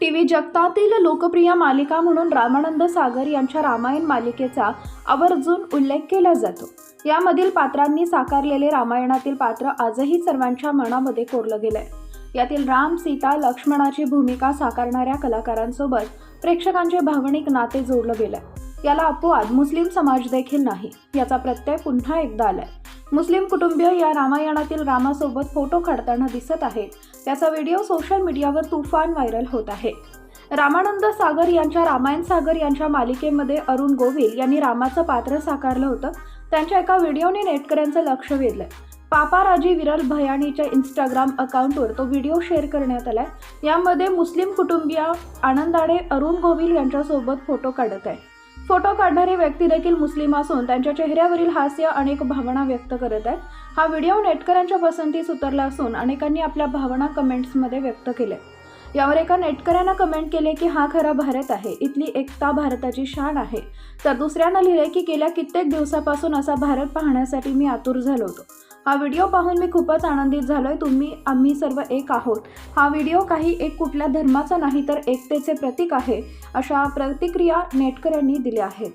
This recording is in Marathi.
टीव्ही जगतातील लोकप्रिय मालिका म्हणून रामानंद सागर यांच्या रामायण मालिकेचा आवर्जून उल्लेख केला जातो. यामधील पात्रांनी साकारलेले रामायणातील पात्र आजही सर्वांच्या मनामध्ये कोरलं गेलंय. यातील राम सीता लक्ष्मणाची भूमिका साकारणाऱ्या कलाकारांसोबत प्रेक्षकांचे भावनिक नाते जोडलं गेलंय. याला अपवाद मुस्लिम समाज देखील नाही याचा प्रत्यय पुन्हा एकदा आलाय. मुस्लिम कुटुंबीय या रामायणातील रामासोबत फोटो काढताना दिसत आहेत. त्याचा व्हिडिओ सोशल मीडियावर तुफान व्हायरल होत आहे. रामानंद सागर यांच्या रामायण सागर यांच्या मालिकेमध्ये अरुण गोविल यांनी रामाचं पात्र साकारलं होतं. त्यांच्या एका व्हिडिओने नेटकऱ्यांचं लक्ष वेधलंय. पापाराजी विरल भयाणीच्या इंस्टाग्राम अकाउंटवर तो व्हिडिओ शेअर करण्यात आलाय. यामध्ये मुस्लिम कुटुंबीय आनंदाडे अरुण गोविल यांच्यासोबत फोटो काढत आहे. फोटो काढणारी व्यक्ती देखील मुस्लिम असून त्यांच्या चेहऱ्यावरील हास्य अनेक भावना व्यक्त करत आहेत. हा व्हिडिओ नेटकऱ्यांच्या पसंतीस उतरला असून अनेकांनी आपल्या भावना कमेंट्समध्ये व्यक्त केल्या. यावर एका नेटकऱ्यानं कमेंट केले की हा खरा भारत आहे. इथली एकता भारताची शान आहे. तर दुसऱ्यानं लिहिले की गेल्या कित्येक दिवसापासून असा भारत पाहण्यासाठी मी आतुर झालो होतो. हा व्हिडिओ पाहून मी खूपच आनंदित झालोय. तुम्ही आम्ही सर्व एक आहोत. हा व्हिडिओ काही एक कुठल्या धर्माचा नाही तर एकतेचे प्रतीक आहे अशा प्रतिक्रिया नेटकऱ्यांनी दिल्या आहेत.